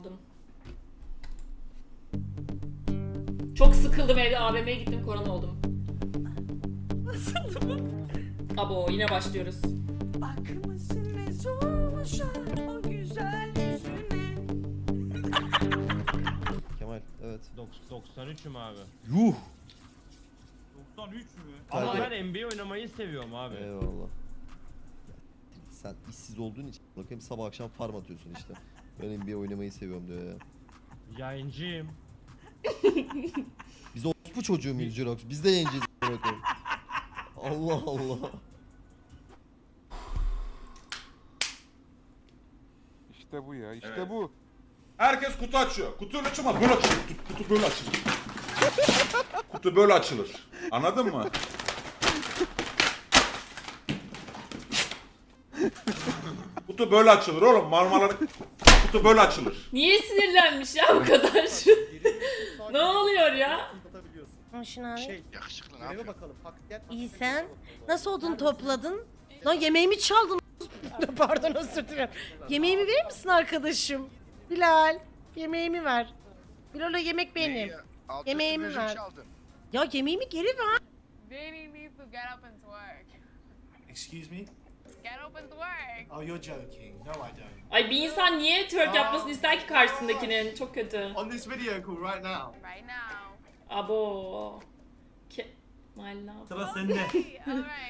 oldum. Çok sıkıldım evde AVM'ye gittim korona oldum. Abo yine başlıyoruz. Bakmışsın ne sormuş o güzel yüzüne. Kemal evet. 93'üm abi. Yuh. 93 mü? Ama ben NBA oynamayı seviyorum abi. Eyvallah. Sen işsiz olduğun için bakayım sabah akşam farm atıyorsun işte. Ben NBA oynamayı seviyorum diyor ya. Yayıncıyım. Biz bu çocuğu muyuz Jirox? Biz de koyayım. Allah Allah. İşte bu ya, işte Evet. bu. Herkes kutu açıyor. Kutu öyle açılmaz. Böyle açılır. Kutu, kutu böyle açılır. kutu böyle açılır. Anladın mı? kutu böyle açılır oğlum. Marmara kutu böyle açılır. Niye sinirlenmiş ya bu kadar? ne oluyor ya? Konuşun abi. Şey, göreve bakalım. Hak, gel, İyi hak- sen. Nasıl odun topladın? Lan yemeğimi çaldın. Pardon özür dilerim. Yemeğimi verir misin arkadaşım? Bilal. Yemeğimi ver. Bilal'e yemek benim. Yemeğimi ver. Ya yemeğimi geri ver. Vinny needs to get up and work. Excuse me? Get up and work. Oh, you're joking. No, I don't. Ay bir insan niye twerk yapmasını ister ki karşısındakinin? Çok kötü. On this video call right now. Right now. Abo. Ke My love. Sıra sende.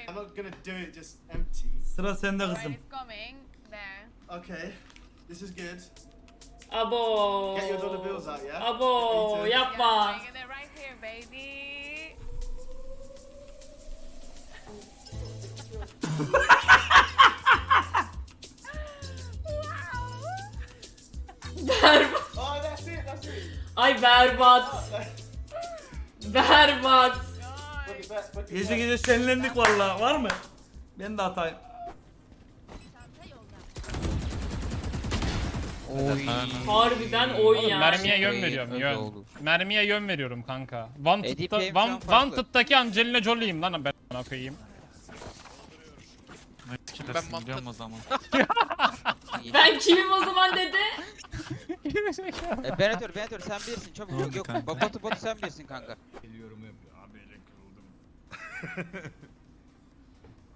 I'm not gonna do it just empty. Sıra sende Alright, kızım. it's coming. There. Okay. This is good. Abo. Get your dollar bills out, yeah? Abo Me too. yapma. Yeah, it right here, baby. Berbat. Berbat. Gece gece şenlendik vallahi. Var mı? Ben de atayım. Harbiden oy Oğlum, yani. mermiye yön veriyorum yön. Mermiye yön veriyorum kanka. Wanted'da, ADP'm Wan- falan farklı. Wanted'daki Angelina Jolie'yim lan ben ona koyayım. Ben biliyorum o zaman. Ben kimim o zaman dedi. E, Benatör, Benatör sen bilirsin çabuk yok yok. Batu Batu sen bilirsin kanka. Geliyorum yapıyor. Abi elin kırıldım.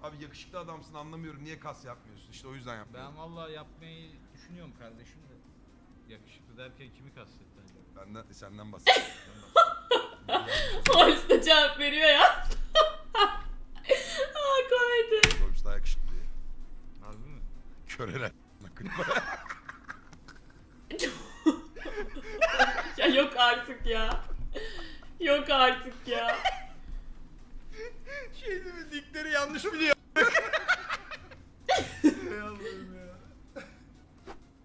Abi yakışıklı adamsın anlamıyorum. Niye kas yapmıyorsun? İşte o yüzden yapmıyorum. Ben vallahi yapmayı düşünüyorum kardeşim de. Yakışıklı derken kimi kastettin acaba? Ben de senden bahsediyorum. Hoş da cevap veriyor ya. Aa komedi. Rolls daha yakışıklı diye. Harbi mi? Köreler. Ya yok artık ya. Yok artık ya. Şey değil mi? Dikleri yanlış biliyor.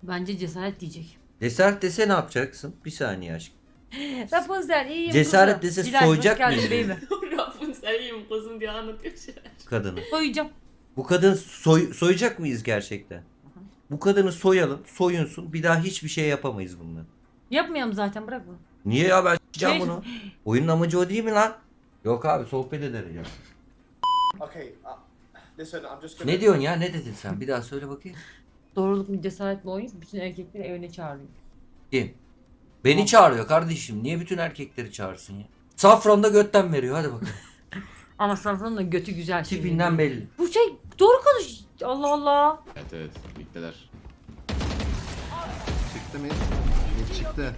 Bence cesaret diyecek. Cesaret dese ne yapacaksın? Bir saniye aşkım. Rapunzel iyiyim Cesaret kızım. dese Bilal, hoş soyacak geldin mıyız? baby. Rapunzel iyiyim kızım diye anlatıyor şeyler. Kadını. Soyacağım. Bu kadın soy, soyacak mıyız gerçekten? Bu kadını soyalım, soyunsun. Bir daha hiçbir şey yapamayız bundan. Yapmayalım zaten bırak bunu. Niye ya ben s**eceğim Ne? bunu? Oyunun amacı o değil mi lan? Yok abi sohbet ya. Okay, uh, listen, I'm just gonna... Ne diyorsun ya? Ne dedin sen? Bir daha söyle bakayım. Doğruluk mu cesaret mi oyun? Bütün erkekleri evine çağırıyor. Kim? Beni çağırıyor kardeşim. Niye bütün erkekleri çağırsın ya? Safran da götten veriyor. Hadi bakalım. Ama Safran'ın da götü güzel şimdi. Tipinden belli. Bu şey doğru konuş. Allah Allah. Evet evet. Bittiler. Çıktı mı? Ne çıktı?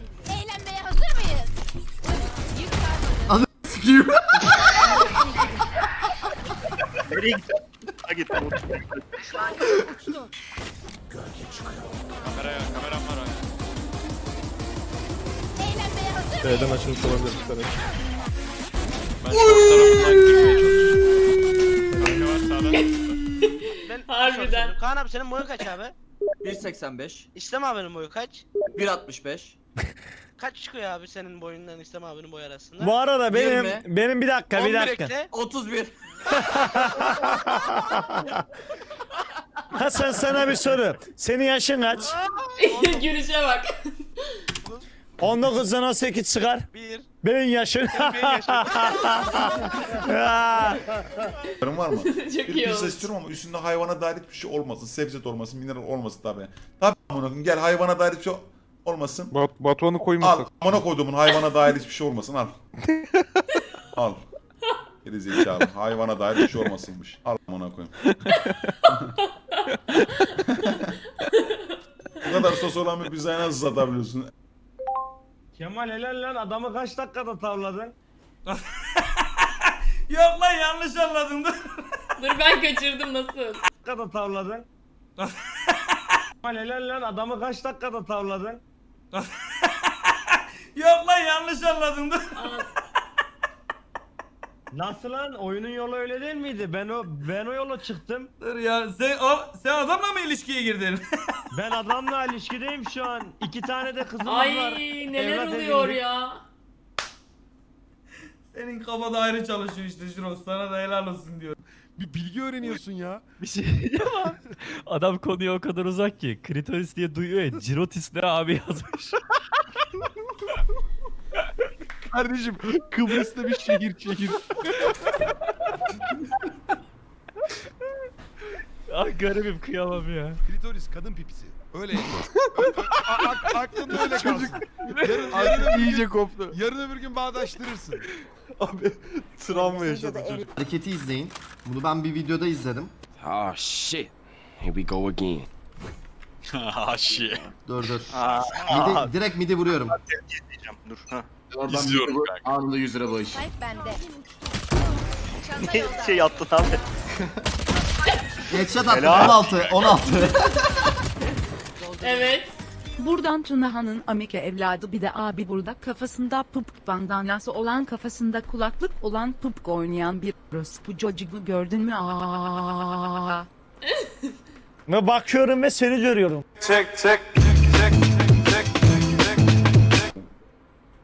Kamera kameram var abi. Eğlenmeye hazır mıyız? B'den açılmış olabilir bir tane. Ben short tarafından girmeye çalışıyorum. Kanka var sağda. Harbiden. Kaan abi senin boyun kaç abi? 1.85, İslam abinin boyu kaç? 1.65. Kaç çıkıyor abi senin boyundan İslam abinin boyu arasında? Bu arada benim benim bir dakika 11 ekle. 31. Hasan sana bir soru. Senin yaşın kaç? Gülüşe bak. 19'dan 18 çıkar. 1. Benim yaşım. Ya. var mı? Çok Bir iyi pizza oldu. istiyorum ama üstünde hayvana dair hiçbir şey olmasın. Sebze de olmasın, mineral olmasın tabii. Tabii amına koyayım. Gel hayvana dair bir şey Olmasın. Bat Batuhan'ı Al. koymasak. Amına koyduğumun hayvana dair hiçbir şey olmasın al. al. Geri zekalı. Hayvana dair bir şey olmasınmış. Al amına koyayım. Bu kadar sos olan bir pizzayı nasıl satabiliyorsun? Kemal helal lan adamı kaç dakikada tavladın? Yok lan yanlış anladın dur. Dur ben kaçırdım nasıl? dakikada tavladın? Kemal helal lan adamı kaç dakikada tavladın? Yok lan yanlış anladın Nasıl lan? Oyunun yolu öyle değil miydi? Ben o ben o yola çıktım. Dur ya sen, o, sen adamla mı ilişkiye girdin? Ben adamla ilişkideyim şu an. İki tane de kızım Ay var. neler Evlat oluyor edindik. ya? Senin kafada ayrı çalışıyor işte Şiros sana da helal olsun diyor. Bir bilgi öğreniyorsun ya. Bir şey ama adam konuya o kadar uzak ki. Kritoris diye duyuyor ya. Cirotis ne abi yazmış. Kardeşim Kıbrıs'ta bir şehir şehir. ah garibim kıyamam ya. Klitoris kadın pipisi. Öyle. Aklında öyle kalsın. Yarın, yarın iyice koptu. Yarın öbür gün bağdaştırırsın. Abi travma yaşadı çocuk. Hareketi izleyin. Bunu ben bir videoda izledim. Ah shit. Here we go again. ah shit. Dur dur. Midi, direkt midi vuruyorum. İzliyorum kanka. Anında 100 lira bağış. Spike bende. Çanta yolda. Şey attın abi. Headshot attım 16 16. Evet. Buradan Tunaha'nın Amike evladı bir de abi burada kafasında pıp bandanası olan kafasında kulaklık olan pıp oynayan bir bu çocuğu gördün mü? Aa. Ve bakıyorum ve seni görüyorum. Yani.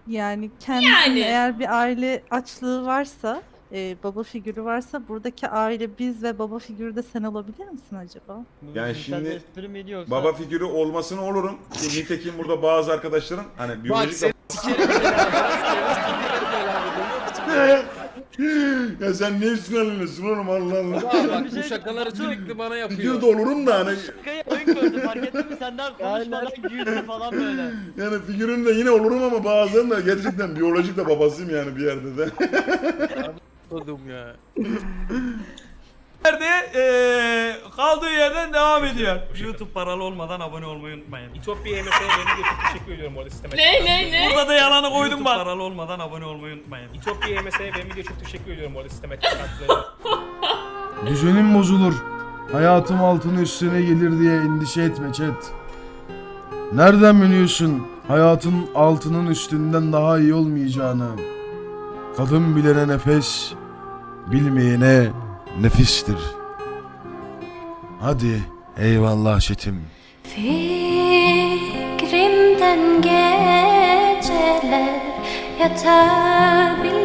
Yani kendisinin eğer bir aile açlığı varsa, e, baba figürü varsa buradaki aile biz ve baba figürü de sen olabilir misin acaba? Yani şimdi baba figürü olmasını olurum. Ki nitekim burada bazı arkadaşların hani biyolojik de... ya sen ne üstüne alıyorsun oğlum Allah Allah. bu şakaları sürekli bana Figür de olurum da hani Oyun gördüm fark ettin mi? Senden konuşmadan güldü falan böyle. yani figürün de yine olurum ama bazen de gerçekten biyolojik de babasıyım yani bir yerde de. Oğlum ya. Nerede? Eee kaldığı yerden devam ediyor. YouTube paralı olmadan abone olmayı unutmayın. İtopya MS'ye beni de teşekkür ediyorum orada sisteme. Ne ne ne? Burada da yalanı koydum bak. paralı olmadan abone olmayı unutmayın. İtopya MS'ye ben de çok teşekkür ediyorum orada sisteme. Düzenim bozulur. Hayatım altın üstüne gelir diye endişe etme chat. Nereden biliyorsun hayatın altının üstünden daha iyi olmayacağını? Kadın bilene nefes, bilmeyene nefistir. Hadi eyvallah çetim. Fikrimden geceler yatabil